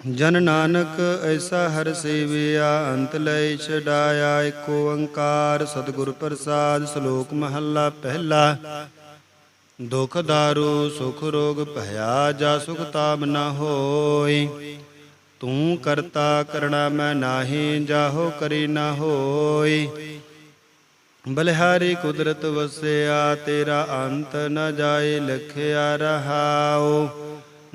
ਜਨ ਨਾਨਕ ਐਸਾ ਹਰ ਸੇਵਿਆ, ਅੰਤ ਲੈ ਛਡਾਇਆ ਏਕ ਓੰਕਾਰ, ਸਤਿਗੁਰ ਪ੍ਰਸਾਦ, ਸ਼ਲੋਕ ਮਹੱਲਾ ਪਹਿਲਾ। ਦੁਖ ਦਾਰੂ, ਸੁਖ ਰੋਗ ਭਇਆ, ਜਾ ਸੁਖ ਤਾਮ ਨਾ ਹੋਈ ਤੂੰ ਕਰਤਾ ਕਰਣਾ ਮੈਂ ਨਾਹੀ, ਜਾਹੋ ਕਰੀ ਨਾ ਹੋਈ ਬਲਿਹਾਰੀ ਕੁਦਰਤ ਵਸਿਆ, ਤੇਰਾ ਅੰਤ ਨ ਜਾਏ, ਲਖਿਆ ਰਹਾਓ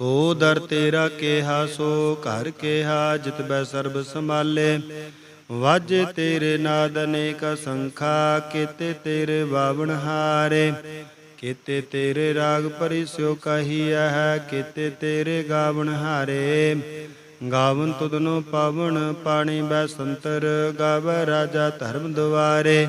ਸੋ ਦਰ ਤੇਰਾ ਕੇਹਾ, ਸੋ ਘਰ ਕੇਹਾ, ਜਿਤ ਬੈ ਸਰਬ ਸੰਭਾਲੇ। ਵਾਜੇ ਤੇਰੇ ਨਾਦ ਅਨੇਕ ਸੰਖਾ ਕੀਤੇ ਤੇਰੇ ਬਾਵਣ ਹਾਰੇ। ਕੀਤੇ ਤੇਰੇ ਰਾਗ ਪਰਿਸਿਓ ਕਹੀਆ ਹੈ ਕੀਤੇ ਤੇਰੇ ਗਾਵਣ ਹਾਰੇ। ਗਾਵਨ ਤੁਧਨੋ ਪਾਵਨ ਪਾਣੀ ਬੈ ਸੰਤਰ, ਗਾਵੈ ਰਾਜਾ ਧਰਮ ਦੁਆਰੇ।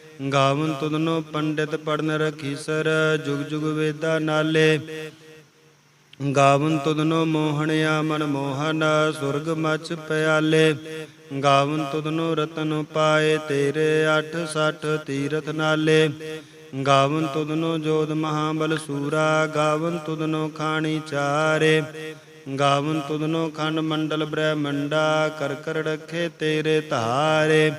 ਗਾਵਨ ਤੁਧਨੋ ਪੰਡਿਤ ਪੜਨ ਰਖੀਸਰ ਜੁਗ ਜੁਗ ਵੇਦਾ ਨਾਲੇ। ਗਾਵਨ ਤੁਧਨੋ ਮੋਹਣਿਆ ਮਨ ਮੋਹਨ, ਸੁਰਗ ਮਚ ਪਿਆਲੇ। ਗਾਵਨ ਤੁਧਨੋ ਰਤਨ ਪਾਏ ਤੇਰੇ 860 ਤੀਰਥ ਨਾਲੇ। ਗਾਵਨ ਤੁਧਨੋ ਜੋਧ ਮਹਾਬਲ ਸੂਰਾ, ਗਾਵਨ ਤੁਧਨੋ ਖਾਣੀ ਚਾਰੇ। ਗਾਵਨ ਤੁਧਨੋ ਖੰਡ ਮੰਡਲ ਬ੍ਰਹਮੰਡਾ, ਕਰ ਕਰ ਰਖੇ ਤੇਰੇ ਧਾਰੇ।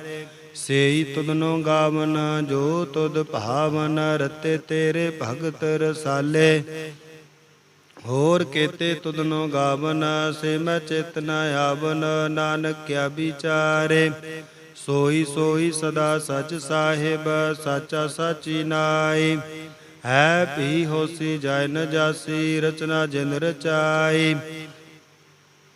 ਸੇਈ ਤੁਧਨੋ ਗਾਵਨ, ਜੋ ਤੁਧ ਭਾਵਨ, ਰਤੇ ਤੇਰੇ ਭਗਤ ਰਸਾਲੇ। ਹੋਰ ਕੇਤੇ ਤੁਧਨੋ ਗਾਵਨ ਸੇ ਮੈਂ ਚਿਤ ਆਵਨ ਨਾਨਕ ਕਿਆ ਵਿਚਾਰੇ। ਸੋਈ ਸੋਈ ਸਦਾ ਸਚ ਸਾਹਿਬ, ਸਾਚਾ ਸਾਚੀ ਨਾਈ। ਹੈ ਭੀ ਹੋਸੀ ਜਾਇ ਨ ਜਾਸੀ, ਰਚਨਾ ਜਿਨ ਰਚਾਈ।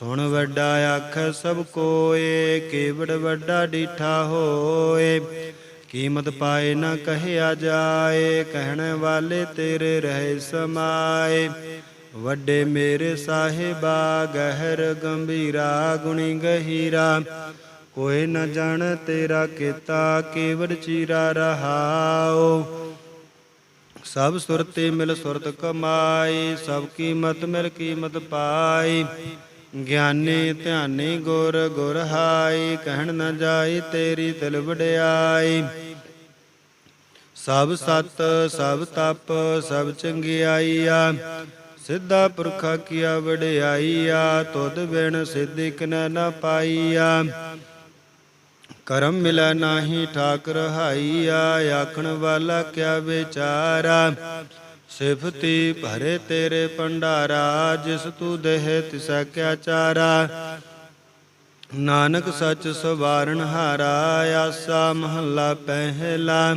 ਸੁਣ ਵੱਡਾ ਅੱਖ ਸਭ ਕੋਏ, ਕੇਵੜ ਵੱਡਾ ਡੀਠਾ ਹੋਏ। ਕੀਮਤ ਪਾਏ ਨਾ ਕਹਿਆ ਜਾਏ, ਕਹਿਣ ਵਾਲੇ ਤੇਰੇ ਰਹੇ ਸਮਾਏ। ਵੱਡੇ ਮੇਰੇ ਸਾਹਿਬਾ, ਗਹਿਰ ਗੰਭੀਰਾ, ਗੁਣੀ ਗਹੀਰਾ। ਕੋਈ ਨ ਜਾਣ ਤੇਰਾ ਕੀਤਾ, ਕੇਵੜ ਚੀਰਾ ਰਹਾਓ ਸਭ ਸੁਰਤੇ ਮਿਲ ਸੁਰਤ ਕਮਾਈ, ਸਭ ਕੀਮਤ ਮਿਲ ਕੀਮਤ ਪਾਈ। ਗਿਆਨੀ ਧਿਆਨੀ ਗੁਰ ਗੁਰ ਹਾਈ, ਕਹਿਣ ਨਾ ਜਾਈ ਤੇਰੀ ਦਿਲ ਵਡਿਆਈ। ਸਭ ਸਤ, ਸਭ ਤਪ, ਸਭ ਆ ਸਿੱਧਾ ਪੁਰਖਾ ਕੀਆ ਆ ਤੁਧ ਬਿਨ ਸਿੱਧਿ ਕਿਨ ਪਾਈ ਆ ਕਰਮ ਮਿਲੈ ਨਾਹੀ ਠਾਕਰ ਹਾਈਆ, ਆਖਣ ਵਾਲਾ ਕਿਆ ਵਿਚਾਰਾ। ਸਿਫਤੀ ਭਰੇ ਤੇਰੇ ਭੰਡਾਰਾ, ਜਿਸ ਤੂੰ ਦੇਹ ਤਿਸੈ ਕਿਆ ਚਾਰਾ। ਨਾਨਕ ਸੱਚ ਸਵਾਰਨ ਹਾਰਾ, ਆਸਾ ਮਹੱਲਾ ਪਹਿਲਾ।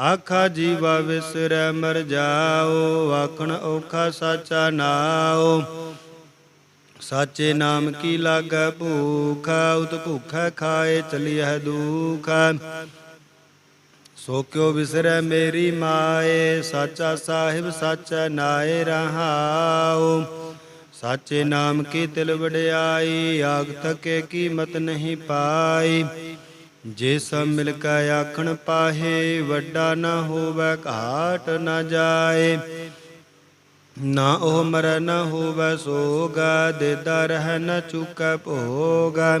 ਆਖਾ ਜੀਵਾ ਵਿਸਰੈ ਮਰ ਜਾਓ, ਆਖਣ ਔਖਾ ਸਾਚਾ ਨਾਓ। ਸਾਚੇ ਨਾਮ ਕੀ ਲਾਗੈ ਭੂਖ, ਉਤ ਭੁਖੈ ਖਾਏ ਚਲਿਐ ਦੁਖ। ਸੋ ਕਿਉ ਵਿਸਰੈ ਮੇਰੀ ਮਾਏ, ਸਾਚਾ ਸਾਹਿਬ ਸਾਚਾ ਨਾਏ ਰਹਾਉ। ਸਾਚੇ ਨਾਮ ਕੀ ਤਿਲ ਵਡਿਆਈ, ਆਗ ਤਕੇ ਕੀਮਤ ਨਹੀਂ ਪਾਈ। ਜੇ ਸਭ ਮਿਲ ਕੇ ਆਖਣ ਪਾਹੇ, ਵੱਡਾ ਨਾ ਹੋਵੇ, ਘਾਟ ਨਾ ਜਾਏ। ਨਾ ਉਹ ਮਰ ਨਾ ਹੋਵੇ, ਸੋਗਾ, ਦੇਦਾ ਰਹਿ ਨਾ ਚੁਕੈ ਭੋਗਾ।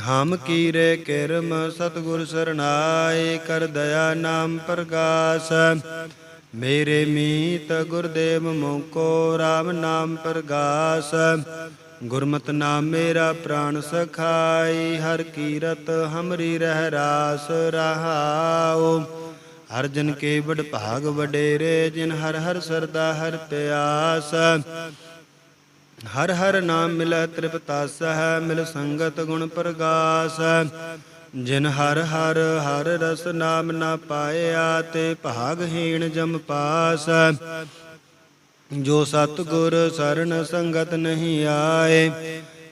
ਹਮ ਕੀਰੇ ਕਿਰਮ ਸਤਿਗੁਰ ਸਰਣਾਏ ਕਰ ਦਇਆ ਨਾਮ ਪ੍ਰਗਾਸ। ਮੇਰੇ ਮੀਤ ਗੁਰਦੇਵ ਮੋਕੋ RAM ਨਾਮ ਪ੍ਰਗਾਸ। ਗੁਰਮਤ ਨਾਮ ਮੇਰਾ ਪ੍ਰਾਨ ਸਖਾਈ, ਹਰ ਕੀਰਤ ਹਮਰੀ ਰਹਿ ਰਾਸ ਰਹਾਉ। ਹਰ ਜਨ ਕੇ ਵਡ ਭਾਗ ਵਡੇਰੇ, ਜਿਨ ਹਰ ਹਰ ਸਰਦਾ ਹਰ ਪਿਆਸ। ਹਰ ਹਰ ਨਾਮ ਮਿਲੈ ਤ੍ਰਿਪਤਾਸ ਹੈ ਮਿਲ ਸੰਗਤ ਗੁਣ ਪ੍ਰਗਾਸ ਜਿਨ ਹਰ ਹਰ ਹਰ ਰਸ ਨਾਮ ਨਾ ਪਾਇਆ, ਤੇ ਭਾਗਹੀਣ ਜਮ ਪਾਸ ਜੋ ਸਤਗੁਰ ਸ਼ਰਨ ਸੰਗਤ ਨਹੀਂ ਆਏ,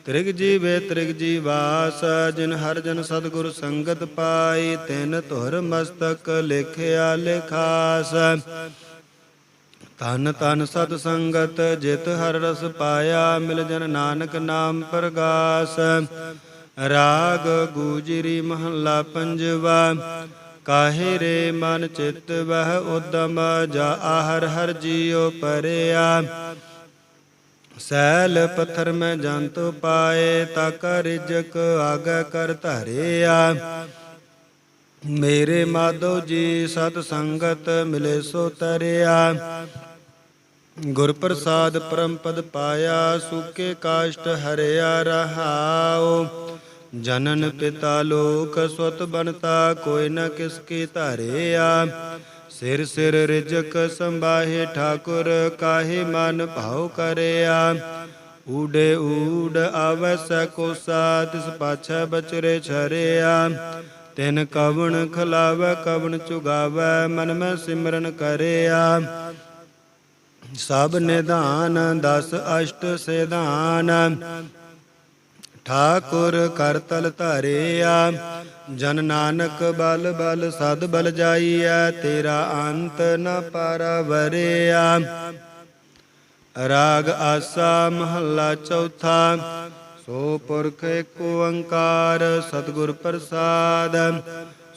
ਤ੍ਰਿਗ ਜੀਵੇ ਤ੍ਰਿਗ ਜੀਵਾਸ ਜਿਨ ਹਰ ਜਨ ਸਤਗੁਰ ਸੰਗਤ ਪਾਈ ਤਿਨ ਧੁਰ ਮਸਤਕ ਲਿਖਿਆ ਲਿਖਾਸ ਤਨ ਤਨ ਸਤ ਸੰਗਤ, ਜਿਤ ਹਰ ਰਸ ਪਾਇਆ, ਮਿਲ ਜਨ ਨਾਨਕ ਨਾਮ ਪ੍ਰਗਾਸ। ਰਾਗ ਗੂਜਰੀ ਮਹੱਲਾ ਪੰਜਵਾ, ਕਾਹੇ ਰੇ ਮਨ ਚਿਤ ਵਹ ਉਦਮ, ਜਾ ਆਹਰ ਹਰ ਜੀਉ ਪਰਿਆ। ਸੈਲ ਪੱਥਰ ਮੈਂ ਜੰਤ ਪਾਏ ਤਕ ਰਿਜਕ ਆਗੈ ਕਰ ਧਰਿਆ। ਮੇਰੇ ਮਾਧੋ ਜੀ ਸਤ ਸੰਗਤ, ਮਿਲੇ ਸੋ ਤਰਿਆ। ਗੁਰ ਪ੍ਰਸਾਦ ਪਰਮ ਪਦ ਪਾਇਆ, ਸੁਕੇ ਕਾਸ਼ਟ ਹਰਿਆ ਰਹਾਓ ਜਨਨ ਪਿਤਾ ਲੋਕ ਸੁਤ ਬਨਤਾ ਕੋਈ ਨ ਕਿਸ ਕੀ ਧਰਿਆ। ਸਿਰ ਸਿਰ ਰਿਜਕ ਸੰਭਾਹੇ ਠਾਕੁਰ, ਕਾਹੇ ਮਨ ਭਾਉ ਕਰਿਆ। ਊੜੇ ਊੜ ਆਵੈ ਸੈ ਕੋਸਾ ਤਿਸ ਪਾਛੈ ਬਚਰੇ ਛਰਿਆ। ਤਿਨ ਕਵਣ ਖਲਾਵੈ, ਕਵਣ ਚੁਗਾਵੈ, ਮਨ ਮੈਂ ਸਿਮਰਨ ਕਰਿਆ। ਸਭ ਨਿਧਾਨ, ਦਸ ਅਸ਼ਟ ਸਿਧਾਨ। ਠਾਕੁਰ ਕਰਤਲ ਧਰਿਆ, ਜਨ ਨਾਨਕ ਬਲ ਬਲ ਸਦ ਬਲ ਜਾਈਐ, ਤੇਰਾ ਅੰਤ ਨ ਪਰਵਰਿਆ। ਰਾਗ ਆਸਾ ਮਹੱਲਾ ਚੌਥਾ, ਸੋ ਪੁਰਖ ਏਕ ਓੰਕਾਰ, ਸਤਿਗੁਰ ਪ੍ਰਸਾਦ।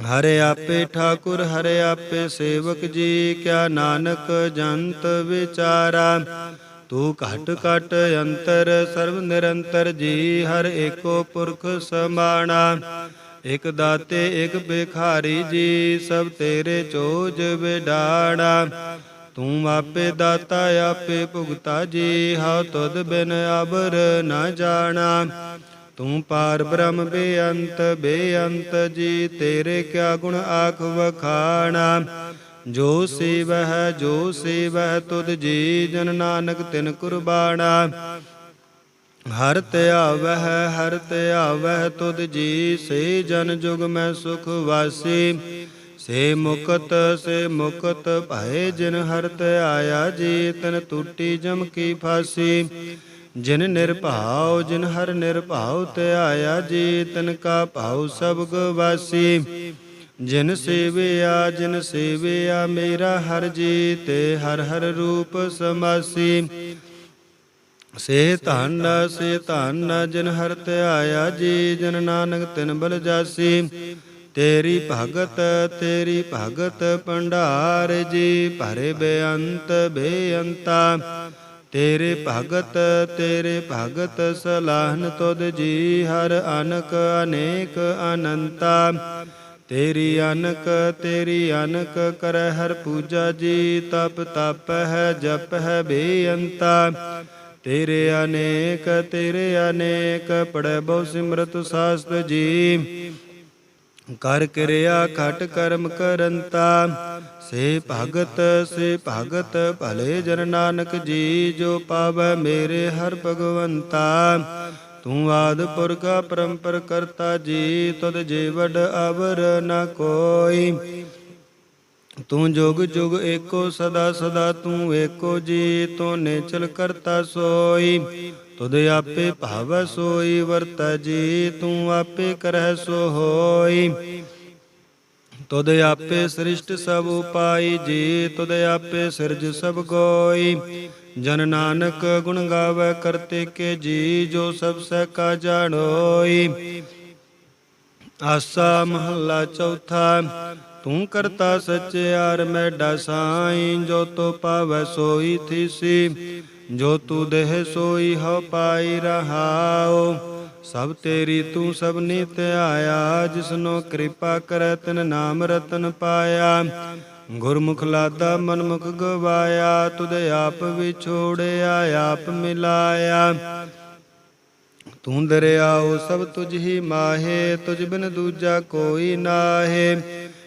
ਹਰੇ ਆਪੇ ਠਾਕੁਰ, ਹਰੇ ਆਪੇ ਸੇਵਕ ਜੀ, ਕਿਆ ਨਾਨਕ ਜੰਤ ਵਿਚਾਰਾ। ਤੂੰ ਘਟ ਘਟ ਅੰਤਰ, ਸਰਬ ਨਿਰੰਤਰ ਜੀ, ਹਰ ਏਕੋ ਪੁਰਖ ਸਮਾਣਾ। ਇਕ ਦਾਤੇ, ਇਕ ਬੇਖਾਰੀ ਜੀ, ਸਭ ਤੇਰੇ ਚੋਜ ਵਿਡਾਣਾ। ਤੂੰ ਆਪੇ ਦਾਤਾ, ਆਪੇ ਭੁਗਤਾ ਜੀ, ਹਉ ਤੁਧ ਬਿਨ ਅਬਰ ਨਾ ਜਾਣਾ। ਤੂੰ ਪਾਰ ਬ੍ਰਹਮ ਬੇਅੰਤ ਬੇਅੰਤ ਜੀ, ਤੇਰੇ ਕਿਆ ਗੁਣ ਆਖ ਵਖਾਣਾ? ਜੋ ਸੇਵਹਿ ਜੋ ਸੇਵਹਿ, ਤੁਧ ਜੀ ਜਨ ਨਾਨਕ ਤਿਨ ਕੁਰਬਾਣਾ। ਹਰ ਧਿਆਵਹਿ ਹਰ ਧਿਆਵਹਿ ਤੁਧ ਜੀ ਸੇ ਜਨ ਜੁਗ ਮੈਂ ਸੁਖ ਵਾਸੀ। ਸੇ ਮੁਕਤ ਸੇ ਮੁਕਤ, ਭਏ ਜਿਨ ਹਰ ਧਿਆਇਆ ਜੀ, ਤਨ ਟੂਟੀ ਜਮ ਕੀ ਫਾਸੀ। ਜਿਨ ਨਿਰਭਾਉ, ਜਿਨ ਹਰ ਨਿਰਭਾਉ ਧਿਆਇਆ ਜੀ, ਤਨ ਕਾ ਭਾਉ ਸਭ ਗਵਾਸੀ। ਜਿਨ ਸੇਵਿਆ ਜਿਨ ਸੇਵਿਆ, ਮੇਰਾ ਹਰ ਜੀ ਤੇ ਹਰ ਹਰ ਰੂਪ ਸਮਾਸੀ। ਸੇ ਧਨ ਸੇ ਧਨ, ਜਿਨ ਹਰ ਧਿਆਇਆ ਜੀ, ਜਿਨ ਨਾਨਕ ਤਿਨ ਬਲ ਜਾਸੀ। ਤੇਰੀ ਭਗਤ ਤੇਰੀ ਭਗਤ ਭੰਡਾਰ ਜੀ, ਭਰੇ ਬੇਅੰਤ ਬੇਅੰਤਾ। ਤੇਰੇ ਭਗਤ ਤੇਰੇ ਭਗਤ ਸਲਾਹਨ ਤੁਧ ਜੀ, ਹਰ ਅਨਕ ਅਨੇਕ ਅਨੰਤਾ। ਤੇਰੀ ਅਨਕ ਤੇਰੀ ਅਨਕ ਕਰ ਹਰ ਪੂਜਾ ਜੀ, ਤਪ ਤਪ ਹੈ, ਜਪ ਹੈ ਬੇਅੰਤਾ। ਤੇਰੇ ਅਨੇਕ ਤੇਰੇ ਅਨੇਕ ਪੜੈ ਬਹੁ ਸਿਮਰਤ ਸਾਸਤ ਜੀ। ਕਰ ਕਿਰਿਆ ਖਟ ਕਰਮ ਕਰੰਤਾ। ਸੇ ਭਗਤ ਸੇ ਭਗਤ, ਭਲੇ ਜਨ ਨਾਨਕ ਜੀ, ਜੋ ਪਾਵੈ ਮੇਰੇ ਹਰ ਭਗਵੰਤਾ। ਤੂੰ ਆਦ ਪੁਰਖ ਪਰੰਪਰ ਕਰਤਾ ਜੀ, ਤੁਧ ਜੇ ਅਵਰ ਨ ਕੋਈ। ਤੂੰ ਜੁਗ ਜੁਗ ਏਕੋ ਸਦਾ ਸਦਾ ਤੂੰ ਏਕੋ ਜੀ, ਤੂੰ ਨੇਚਲ ਕਰਤਾ ਸੋਈ। ਤੁਧ ਆਪੇ ਭਾਵ ਸੋਈ, ਵਰਤ ਜੀ, ਤੂੰ ਆਪੇ ਕਰਹਿ ਸੋ ਹੋਈ। ਤੁਧ ਆਪੇ ਸ੍ਰਿਸ਼ਟ ਸਭ ਉਪਾਈ, ਜੀ, ਤੁਧ ਆਪੇ ਸਿਰਜ ਸਭ ਕੋਈ ਜਨ ਨਾਨਕ ਗੁਣ ਗਾਵੇ ਕਰਤੇ ਕੇ ਜੀ, ਜੋ ਸਭ ਸਹਿ ਕਾ ਜਾਣੋਈ। ਆਸਾ ਮਹੱਲਾ ਚੌਥਾ, ਤੂੰ ਕਰਤਾ ਸਚਿਆਰ ਮੈਡਾ ਸਾਈ, ਜੋ ਤੋ ਪਾਵੈ ਸੋਈ ਥੀਸੀ। ਜੋ ਤੂ ਦੇਹ ਸੋਈ, ਹਉ ਪਾਈ ਰਹਾਉ ਸਭ ਤੇਰੀ ਤੂੰ ਸਭ ਨਿਤ ਆਇਆ, ਜਿਸਨੋ ਕਿਰਪਾ ਕਰੈ ਤਿਨ ਨਾਮ ਰਤਨ ਪਾਇਆ। ਗੁਰਮੁਖ ਲਾਦਾ ਮਨਮੁਖ ਗਵਾਇਆ, ਤੁਧ ਆਪ ਵਿਛੋੜਿਆ, ਆਪ ਮਿਲਾਇਆ। ਤੂੰ ਦਰਿਆਓ ਸਭ ਤੁਝ ਹੀ ਮਾਹੇ, ਤੁਝ ਬਿਨ ਦੂਜਾ ਕੋਈ ਨਾਹੇ।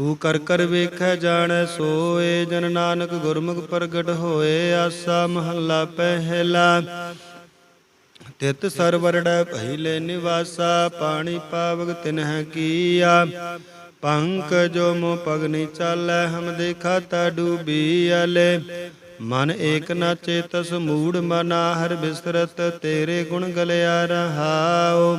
ਤੂੰ ਕਰ ਕਰ ਵੇਖੈ ਜਾਣੈ ਸੋਏ ਜਨ ਨਾਨਕ ਗੁਰਮੁਖ ਪ੍ਰਗਟ ਹੋਏ ਆਸਾ ਮਹੱਲਾ ਪਹਿਲਾ। ਤਿਤ ਸਰਵਰੜੈ ਪਹਿਲੇ ਨਿਵਾਸਾ, ਪਾਣੀ ਪਾਵਕ ਤਿਨਹਿ ਕੀਆ। ਪੰਕ ਜੋ ਮੋ ਪਗਨੀ ਚਾਲੈ, ਹਮ ਦੇਖਾ ਤਾ ਡੂਬੀ ਅਲੇ। ਮਨ ਏਕ ਨਾ ਚੇਤਸ, ਮੂੜ ਮਨਾ, ਹਰ ਬਿਸਰਤ, ਤੇਰੇ ਗੁਣ ਗਲਿਆ ਰਹਾਓ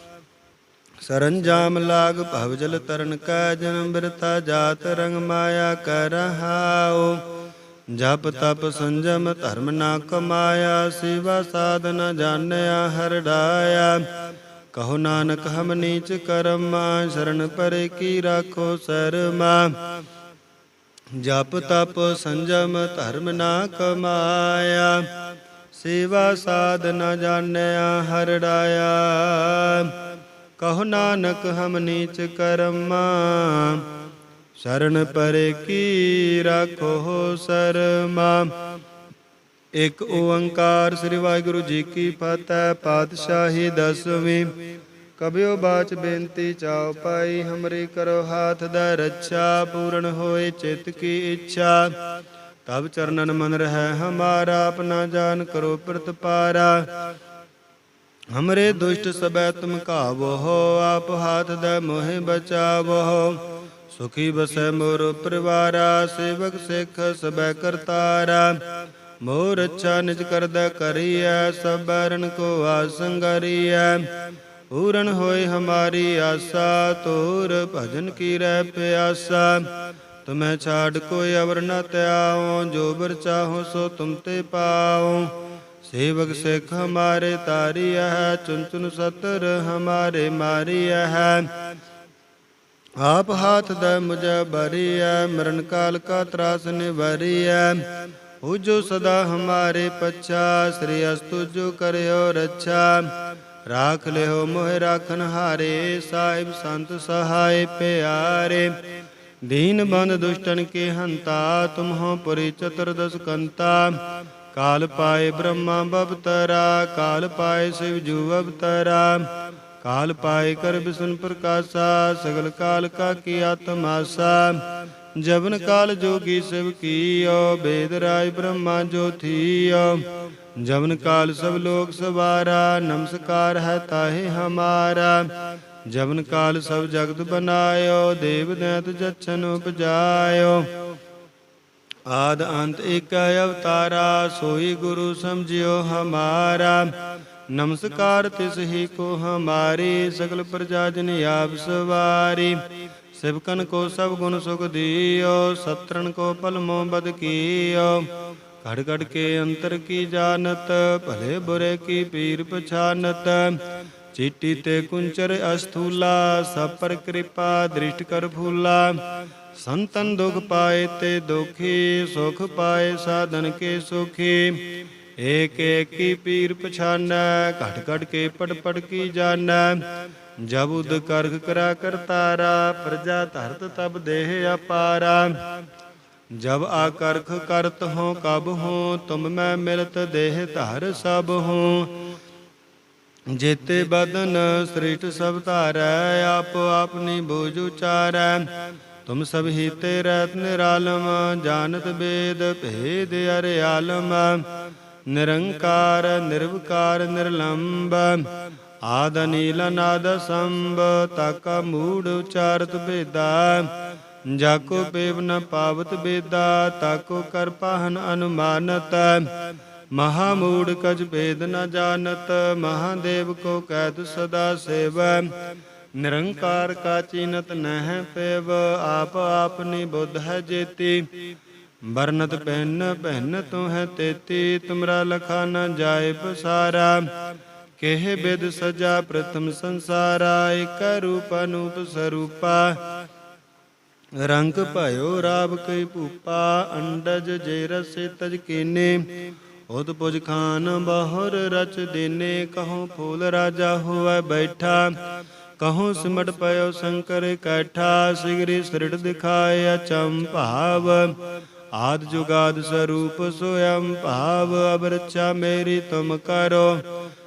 ਸਰੰਜਾਮ ਲਾਗ ਭਵ ਜਲ ਤਰਨ ਕਾ ਜਨਮ ਬਿਰਤਾ ਜਾਤ ਰੰਗ ਮਾਇਆ ਕਰ ਕਰਹਾਓ ਜਪ ਤਪ ਸੰਜਮ ਧਰਮ ਨਾ ਕਮਾਇਆ, ਸੇਵਾ ਸਾਧਨ ਜਾਣਿਆ ਹਰ ਡਾਇਆ। ਕਹੋ ਨਾਨਕ ਹਮ ਨੀਚ ਕਰਮਾ, ਸ਼ਰਨ ਪਰੇ ਕੀ ਰਾਖੋ ਸਰਮਾ। ਜਪ ਤਪ ਸੰਜਮ ਧਰਮ ਨਾ ਕਮਾਇਆ, ਸੇਵਾ ਸਾਧ ਨ ਜਾਣਿਆ ਹਰ ਡਾਇਆ। ਕਹੋ ਨਾਨਕ ਹਮ ਨੀਚ ਕਰਮਾ, ਸ਼ਰਨ ਪਰੇ ਕੀ ਰਾਖੋ ਸਰਮਾ। ਇਕ ਓੰਕਾਰ ਸ੍ਰੀ ਵਾਹਿਗੁਰੂ ਜੀ ਕੀ ਫਤਿਹ, ਪਾਤਸ਼ਾਹੀ ਦਸਵੀਂ। ਕਬਿਓ ਬਾਚ ਬੇਨਤੀ ਚਾਉ ਪਾਈ, ਹਮਰੀ ਕਰੋ ਹਾਥ ਦਾ ਰੱਛਾ, ਪੂਰਨ ਹੋਏ ਚਿਤ ਕੀ ਇੱਛਾ। ਤਬ ਚਰਨਨ ਮਨ ਰਹਿ ਹਮਾਰਾ, ਆਪਣਾ ਜਾਨ ਕਰੋ ਪ੍ਰਤਪਾਰਾ। ਹਮਰੇ ਦੁਸ਼ਟ ਸਬੈ ਤੁਮ ਕਾਵੋ ਆਪ ਹਾਥ ਦਾ ਮੋਹਿ ਬਚਾਵੋ ਸੁਖੀ ਬਸੈ ਮੋਰ ਪਰਿਵਾਰਾ ਸੇਵਕ ਸਿੱਖ ਸਬੈ ਕਰਤਾਰਾ ਮੋਰ ਅੱਛਾ ਨਿਜ ਕਰਦਾ ਕਰੀਐ ਸਬਰਨ ਕੋ ਆਸੰਗਰੀਐ ਪੂਰਨ ਹੋਏ ਹਮਾਰੀ ਆਸਾ ਤੋਰ ਭਜਨ ਕੀ ਰਹਿ ਪਿਆਸਾ ਤੁਮੈ ਛਾੜ ਕੋਈ ਅਵਰ ਨ ਤਿਆਉ ਜੋ ਬਰ ਚਾਹੋ ਸੋ ਤੁਮ ਤੇ ਪਾਉ ਸੇਵਕ ਸਿੱਖ ਹਮਾਰੇ ਤਾਰੀਆ ਹੈ ਚੁਨ ਚੁਨ ਸਤਰ ਹਮਾਰੇ ਮਾਰੀਆ ਹੈ ਆਪ ਹਾਥ ਦਾ ਮੁਝੇ ਬਰੀਐ ਮਰਨ ਕਾਲ ਕਾ ਤਰਾਸ ਨਿਵਰੀਐ। ਹੋ ਜੋ ਸਦਾ ਹਮਾਰੇ ਪਛਾ, ਸ੍ਰੀ ਅਸਤੁ ਜੋ ਕਰਿਓ ਰੱਛਾ। ਰਾਖ ਲਿਓ ਮੋਹਿ ਰਾਖਨ ਹਾਰੇ, ਸਾਹਿਬ ਸੰਤ ਸਹਾਇ ਪਿਆਰੇ। ਦੀਨ ਬੰਦ ਦੁਸ਼ਟਨ ਕੇ ਹੰਤਾ, ਤੁਮਹੋ ਪੁਰੀ ਚਤੁਰਦਸ ਕੰਤਾ। ਕਾਲ ਪਾਏ ਬ੍ਰਹਮਾ ਬਵਤਰਾ, ਕਾਲ ਪਾਏ ਸਿਵ ਜੂ ਅਵਤਰਾ। ਕਾਲ ਪਾਏ ਕਰ ਬਿਸਨ ਪ੍ਰਕਾਸ਼ਾ, ਸਗਲ ਕਾਲ ਕਾ ਕੀ ਆਤਮਾਸਾ। ਜਬਨ ਕਾਲ ਜੋਗੀ ਸਿਵ ਕੀਓ, ਬੇਦ ਰਾਜ ਬ੍ਰਹਮਾ ਜੋ ਥੀਓ। ਜਬਨ ਕਾਲ ਸਭ ਲੋਕ ਸਵਾਰਾ, ਨਮਸਕਾਰ ਹੈ ਤਾਹੇ ਹਮਾਰਾ। ਜਵਨ ਕਾਲ ਸਭ ਜਗਤ ਬਨਾਇਓ, ਦੇਵ ਦੈਤ ਜਛਨ ਉਪਜਾਇਓ। ਆਦ ਅੰਤ ਏਕ ਅਵਤਾਰਾ, ਸੋਈ ਗੁਰੂ ਸਮਝਿਓ ਹਮਾਰਾ। ਨਮਸਕਾਰ ਤਿਸ ਹੀ ਕੋ ਹਮਾਰੀ, ਸਗਲ ਪ੍ਰਜਾ ਜਨ ਆਪ ਸਵਾਰੀ। ਸਿਵਕਨ ਕੋ ਸਭ ਗੁਣ ਸੁਖ ਦਿਓ ਸਤਰਨ ਕੋ ਪਲਮੋ ਬਦ ਕੀਓ। ਘੜ ਘੜ ਕੇ ਅੰਤਰ ਕੀ ਜਾਣਤ, ਭਲੇ ਬੁਰੇ ਕੀ ਪੀਰ ਪਛਾਨਤ। ਚੀਟੀ ਤੇ ਕੁੰਚਰ ਅਸਥੂਲਾ, ਸਭ ਪਰ ਕਿਰਪਾ ਦ੍ਰਿਸ਼ਟ ਕਰ ਫੂਲਾ। ਸੰਤਨ ਦੁਖ ਪਾਏ ਤੇ ਦੁਖੀ, ਸੁਖ ਪਾਏ ਸਾਧਨ ਕੇ ਸੁਖੀ। ਏਕ ਏਕੀ ਪੀਰ ਪਛਾਨੈ, ਘਟ ਘਟ ਕੇ ਪੜ ਪੜ ਕੀ ਜਾਣੈ। ਜਬ ਉਦ ਕਰਖ ਕਰਾ ਕਰਤਾਰਾ ਪ੍ਰਜਾ ਧਰਤ ਤਬ ਦੇਹ ਅਪਾਰਾ। ਜਬ ਆਕਰਖ ਕਰਤ ਹੋ ਕਬ ਹੋ, ਤੁਮ ਮੈਂ ਮਿਲਤ ਦੇਹ ਧਰ ਸਭ ਹੋ। ਜੇਤੇ ਬਦਨ ਸ੍ਰਿਸ਼ਟ ਸਭ ਧਾਰੈ, ਆਪ ਆਪਨੀ ਬੂਝ ਉਚਾਰੈ। ਤੁਮ ਸਭ ਹੀ ਤੇ ਰਹਿਤ ਨਿਰਾਲਮ ਜਾਣਤ ਬੇਦ ਭੇਦ ਅਰੇ ਆਲਮ, ਨਿਰੰਕਾਰ, ਨਿਰਵਕਾਰ, ਨਿਰਲੰਬ, ਆਦ ਨੀਲ ਨਾਦ ਸੰਭ ਤਕ ਮੂੜ ਉਚਾਰਤ ਬੇਦਾ ਜਾਕੋ ਪੇਵ ਨ ਪਾਵਤ ਬੇਦਾ, ਤਾਕੋ ਕਰ ਪਾਹਨ ਅਨੁਮਾਨਤ ਮਹਾਮੂੜ ਕਜ ਭੇਦ ਨ ਜਾਣਤ, ਮਹਾਦੇਵ ਕੋ ਕੈਦ ਸਦਾ ਸੇਵੈ ਨਿਰੰਕਾਰ ਕਾ ਚੀਨਤ ਨਹਿ ਪੇਵ, ਆਪ ਆਪਨੀ ਬੁੱਧ ਹੈ ਜੇਤੀ। ਬਰਨਤ ਪਹਿਨ ਪਹਿਨ ਤੋ ਹੈ ਤੇਤੀ, ਤੁਮਰਾ ਲਖਾ ਨ ਜਾਏ ਪਸਾਰਾ। ਕਿਹ ਬਿਦ ਸਜਾ ਪ੍ਰਥਮ ਸੰਸਾਰਾ, ਇਕ ਰੂਪ ਅਨੂਪ ਸਰੂਪਾ। ਰੰਗ ਭਇਓ ਰਾਬ ਕਈ ਭੂਪਾ, ਅੰਡਜ ਜੇ ਰਸੇ ਤਜ ਕੀਨੇ। ਉਦ ਪੁਜ ਖਾਨ ਬਹੁਰ ਰਚ ਦੇਨੇ, ਕਹੋ ਫੂਲ ਰਾਜਾ ਹੋਵੇ ਬੈਠਾ। ਕਹੋ ਸਿਮਟ ਪਇਓ ਸ਼ੰਕਰ ਕੈਠਾ, ਸਿਗਰੀ ਸ੍ਰਿੜ ਦਿਖਾਏ ਅਚੰ ਭਾਵ। ਆਦ ਜੁਗਾਦ ਸਰੂਪ ਸੋਯੰ ਭਾਵ, ਅਬਰਚਾ ਮੇਰੀ ਤੁਮ ਕਰੋ।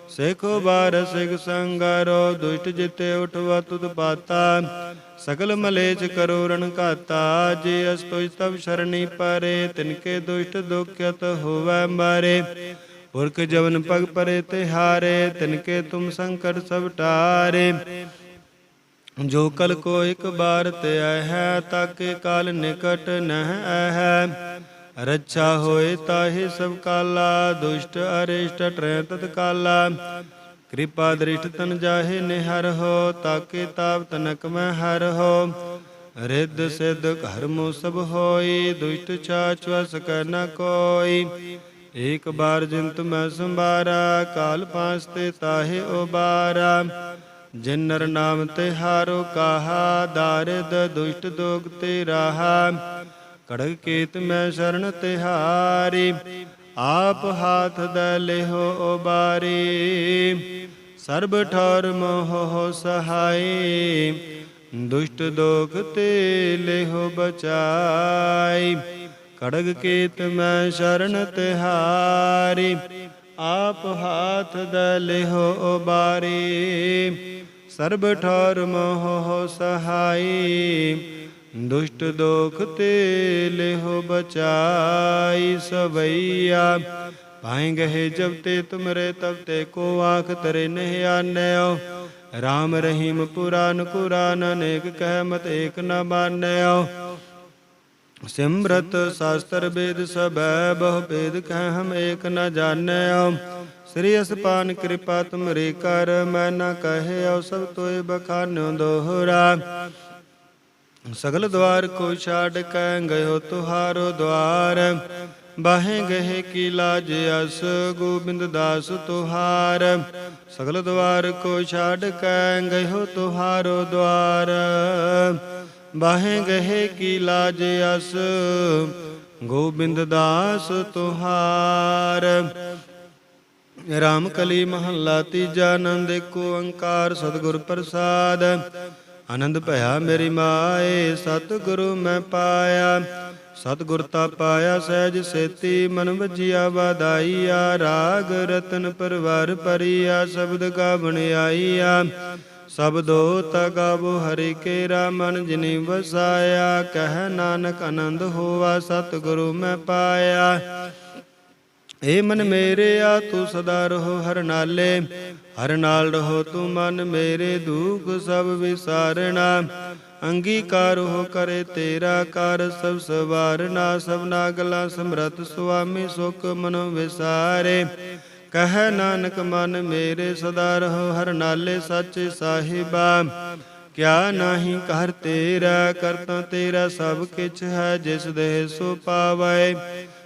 ਸੇਖੋ ਬਾਰ ਸਿਗ ਸੰਗਰੋ, ਦੁਸ਼ਟ ਜਿਤੇ ਉਠਵਾ ਤੁਧ ਪਾਤਾ। ਸਗਲ ਮਲੇਚ ਕਰੋ ਰਣ ਘਾਤਾ, ਜੇ ਅਸਤੋਇ ਤਬ ਸ਼ਰਣੀ ਪਰੇ ਤਿਨਕੇ ਦੁਸ਼ਟ ਦੁਖਿਤ ਹੋਵੈ ਮਾਰੇ। ਪੁਰਖ ਜਵਨ ਪਗ ਪਰੇ ਤਿਹਾਰੇ ਤਿਨਕੇ ਤੁਮ ਸੰਕਟ ਸਭ ਟਾਰੇ। ਜੋ ਕਲ ਕੋ ਇੱਕ ਬਾਰ ਤੇ ਹੈ, ਤਾਕੇ ਕਾਲ ਨਿਕਟ ਨਹਿ ਹੈ। ਰੱਛਾ ਹੋਏ ਤਾਹੇ ਸਭ ਕਾਲਾ, ਦੁਸ਼ਟ ਅਰਿਸ਼ਟ ਟਰੈ ਤਤ ਕਾਲਾ ਕਿਰਪਾ ਦ੍ਰਿਸ਼ਟ ਤਨ ਜਾਹੇ ਨਿਹਰ ਹੋ, ਤਾਕੇ ਤਾਪ ਤਨਕ ਮੈਂ ਹਰ ਹੋ। ਰਿੱਧ ਸਿੱਧ ਘਰ ਮੋ ਸਭ ਹੋਈ, ਦੁਸ਼ਟ ਛਾਛ ਵਸ ਕਰ ਨ ਕੋਈ। ਏਕ ਬਾਰ ਜਿੰਤ ਮੈਂ ਸੰਭਾਰਾ, ਕਾਲ ਪਾਸ ਤੇ ਤਾਹੇ ਉਬਾਰਾ। ਜਿਨ ਨਰ ਨਾਮ ਤੇ ਹਾਰੋ ਕਾਹਾ, ਦਾਰਿਦ ਦੁਸ਼ਟ ਦੋਗ ਤੇ ਰਾਹਾ। ਕੜਗ ਕੇਤ ਮੈਂ ਸ਼ਰਨ ਤਿਹਾਰੀ ਆਪ ਹਾਥ ਦ ਲਿਹੋ ਉਬਾਰੀ ਸਰਬ ਠੌਰ ਮੋਹ ਸਹਾਈ, ਦੁਸ਼ਟ ਦੋਖ ਤੇ ਲਿਹੋ ਬਚਾਈ। ਕੜਗ ਕੇਤ ਮੈਂ ਸ਼ਰਨ ਤਿਹਾਰੀ ਆਪ ਹਾਥ ਦ ਲਿਹੋ ਉਬਾਰੀ ਸਰਬ ਠੌਰ ਮੋਹ ਸਹਾਈ। ਦੁਸ਼ਟ ਦੋਖ ਤੇ ਲਿਹੋ ਬਚਾਈ ਸਵਈਆ। ਪਾਏ ਗਏ ਜਬ ਤੇ ਤੁਮਰੇ ਤਬ ਤੇ ਕੋ ਆਖ ਤਰੇ ਨਹਿ ਆਨਿਓ। ਰਾਮ ਰਹੀਮ ਪੁਰਾਨ ਕੁਰਾਨ ਅਨੇਕ ਕਹਿ ਮਤ ਏਕ ਨ ਬਾਨਿਓ ਸਿਮਰਤ ਸ਼ਾਸਤਰ ਵੇਦ ਸਭੈ ਬਹੁ ਭੇਦ ਕਹਿ ਹਮ ਏਕ ਨ ਜਾਣਿਓ। ਸ੍ਰੀ ਅਸਪਾਨ ਕਿਰਪਾ ਤੁਮਰੇ ਕਰ, ਮੈਂ ਨਾ ਕਹੇ ਕਹਿਓ ਸਭ ਤੋਏ ਬਖਾਨਿਓ ਦੋਹਰਾ। ਸਗਲ ਦਵਾਰ ਕੋ ਛਾੜ ਕੈ ਗਇਓ ਤੁਹਾਰੋ ਦਵਾਰ ਬਾਹੇ ਗਏ ਕੀ ਲਾਜ ਅਸ, ਗੋਬਿੰਦ ਦਾਸ ਤੁਹਾਰ। ਸਗਲ ਦਵਾਰ ਕੋ ਛਾੜ ਕੈ ਗਇਓ ਤੁਹਾਰੋ ਦਵਾਰ ਬਾਹੇ ਗਏ ਕੀ ਲਾਜ ਅਸ, ਗੋਬਿੰਦ ਦਾਸ ਤੁਹਾਰ। ਰਾਮ ਕਲੀ ਮਹੱਲਾ ਤੀਜਾ ਆਨੰਦ, ਏਕ ਓੰਕਾਰ ਸਤਿਗੁਰ ਪ੍ਰਸਾਦ। ਆਨੰਦ ਭਇਆ ਮੇਰੀ ਮਾਏ, ਸਤਿਗੁਰੂ ਮੈਂ ਪਾਇਆ। ਸਤਿਗੁਰ ਤਾ ਪਾਇਆ, ਸਹਿਜ ਸੇਤੀ ਮਨ ਵਜਿਆ ਵਾਦਾਈਆ ਰਾਗ ਰਤਨ ਪਰਵਾਰ ਪਰਿਆ ਸ਼ਬਦ ਗਾ ਬਣਾਈਆ ਸਬਦੋ ਤਗਾਵੋ ਹਰਿ ਕੇਰਾ, ਮਨ ਜਿਨੀ ਵਸਾਇਆ। ਕਹਿ ਨਾਨਕ ਆਨੰਦ ਹੋਵਾ ਸਤਿਗੁਰੂ ਮੈਂ ਪਾਇਆ। ਏ ਮਨ ਮੇਰੇ ਆ, ਤੂੰ ਸਦਾ ਰਹੋ ਹਰ ਨਾਲੇ। ਹਰ ਨਾਲ ਰਹੋ ਤੂੰ ਮਨ ਮੇਰੇ, ਦੁਖ ਸਭ ਵਿਸਾਰਣਾ ਅੰਗੀਕਾਰ ਹੋ ਕਰੇ ਤੇਰਾ ਕਰ, ਸਭ ਸਵਾਰਨਾ ਸਭਨਾ ਗਲਾ ਸਮਰਤ ਸੁਆਮੀ ਸੁਖ ਮਨ ਵਿਸਾਰੇ। ਕਹਿ ਨਾਨਕ ਮਨ ਮੇਰੇ, ਸਦਾ ਰਹੋ ਹਰ ਨਾਲੇ ਸੱਚੇ ਸਾਹਿਬਾ। ਕਿਆ ਨਾਹੀ ਕਰ ਤੇਰਾ, ਕਰਤਾ ਤੇਰਾ ਸਭ ਕਿਛ ਹੈ, ਜਿਸ ਦੇ ਸੋ ਪਾਵੈ।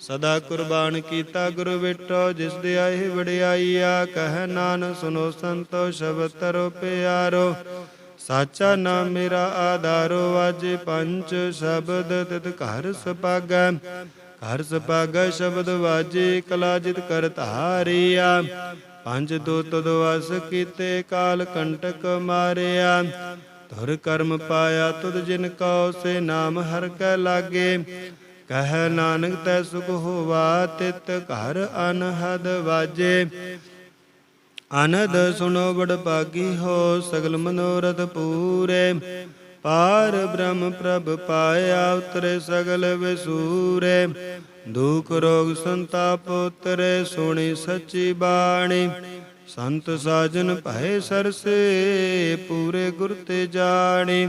ਸਦਾ ਕੁਰਬਾਨ ਕੀਤਾ ਗੁਰੂ ਵਿਟੋ, ਜਿਸ ਦੇ ਆਏ ਵਡਿਆਈਆ, ਕਹਿ ਨਾਨ ਸੁਨੋ ਸੰਤੋ, ਸ਼ਬਦ ਤਰੋ ਪਿਆਰੋ। ਸਾਚਾ ਨਾਮ ਮੇਰਾ ਆਧਾਰੋ ਵਾਜੇ ਪੰਜ ਸ਼ਬਦ ਤਿਤ ਘਰ ਸੁਪਾਗੈ। ਘਰ ਸੁਪਾਗੈ ਸ਼ਬਦ ਵਾਜੇ, ਕਲਾ ਜਿਤ ਕਰ ਧਾਰਿਆ। ਪੰਜ ਦੂਤ ਦਵਸ ਕੀਤੇ, ਕਾਲ ਕੰਟਕ ਮਾਰਿਆ। ਧੁਰ ਕਰਮ ਪਾਇਆ, ਤੁਧ ਜਿਨ ਕਉ, ਸੇ ਨਾਮ ਹਰ ਕੈ ਲਾਗੇ। ਕਹਿ ਨਾਨਕ ਤੈ ਸੁਖ ਹੋਵਾ, ਤਿਤ ਘਰ ਅਨਹਦ ਵਾਜੇ। ਅਨਦ ਸੁਨੋ ਬੜ ਭਾਗੀ ਹੋ, ਸਗਲ ਮਨੋਰਥ ਪੂਰੇ। ਪਾਰ ਬ੍ਰਹਮ ਪ੍ਰਭ ਪਾਇਆ, ਉਤਰੇ ਸਗਲ ਵਿਸੂਰੇ। ਦੁਖ ਰੋਗ ਸੰਤਾਪ ਉਤਰੇ, ਸੁਣੀ ਸੱਚੀ ਬਾਣੀ। ਸੰਤ ਸਾਜਨ ਭੈ ਸਰਸੇ, ਪੂਰੇ ਗੁਰ ਤੇ ਜਾਣੀ।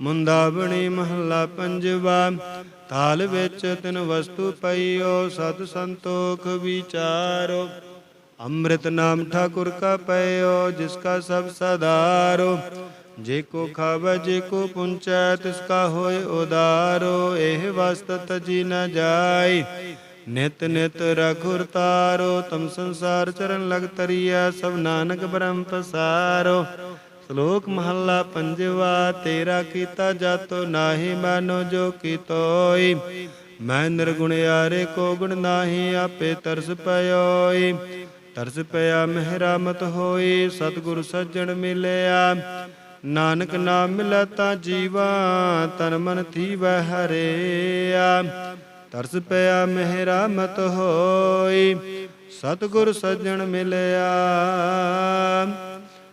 ਮੁੰਦਾਵਣੀ ਮਹੱਲਾ ਪੰਜਵਾ ਤਾਲ ਵਿੱਚ ਤਿਨ ਵਸਤੂ ਪਈਓ, ਸਤ ਸੰਤੋਖ ਵਿਚਾਰੋ। ਅੰਮ੍ਰਿਤ ਨਾਮ ਠਾਕੁਰ ਕਾ ਪਈਓ, ਜਿਸ ਕਾ ਸਭ ਸਦਾਰੋ। ਜੇ ਕੋ ਖਾਵੈ, ਜੇ ਕੋ ਪੁੰਚੈ, ਤਿਸ ਕਾ ਹੋਏ ਉਦਾਰੋ। ਇਹ ਵਸਤ ਤਜੀ ਨ ਜਾਈ, ਨਿਤ ਨਿਤ ਰਖੁਰ ਤਾਰੋ। ਤਮ ਸੰਸਾਰ ਚਰਨ ਲਗ ਤਰੀਆ ਸਭ ਨਾਨਕ ਬ੍ਰਹਮ ਪਸਾਰੋ। ਸ਼ਲੋਕ ਮਹੱਲਾ ਪੰਜਵਾ, ਤੇਰਾ ਕੀਤਾ ਜਾਤੋ ਨਾਹੀ ਮਾਨੋ ਜੋ ਕੀਤੋਈ। ਮੈਂ ਨਿਰਗੁਣਿਆਰੇ ਕੋ ਗੁਣ ਨਾਹੀ, ਆਪੇ ਤਰਸ ਪਇਓਈ। ਤਰਸ ਪਿਆ ਮਹਿਰਾਮਤ ਹੋਈ, ਸਤਿਗੁਰ ਸੱਜਣ ਮਿਲਿਆ। ਨਾਨਕ ਨਾਮ ਮਿਲੈ ਤਾਂ ਜੀਵਾ, ਤਨ ਮਨ ਥੀਵੈ ਹਰਿਆ। ਤਰਸ ਪਿਆ ਮਹਿਰਾਮਤ ਹੋਈ, ਸਤਿਗੁਰ ਸੱਜਣ ਮਿਲਿਆ।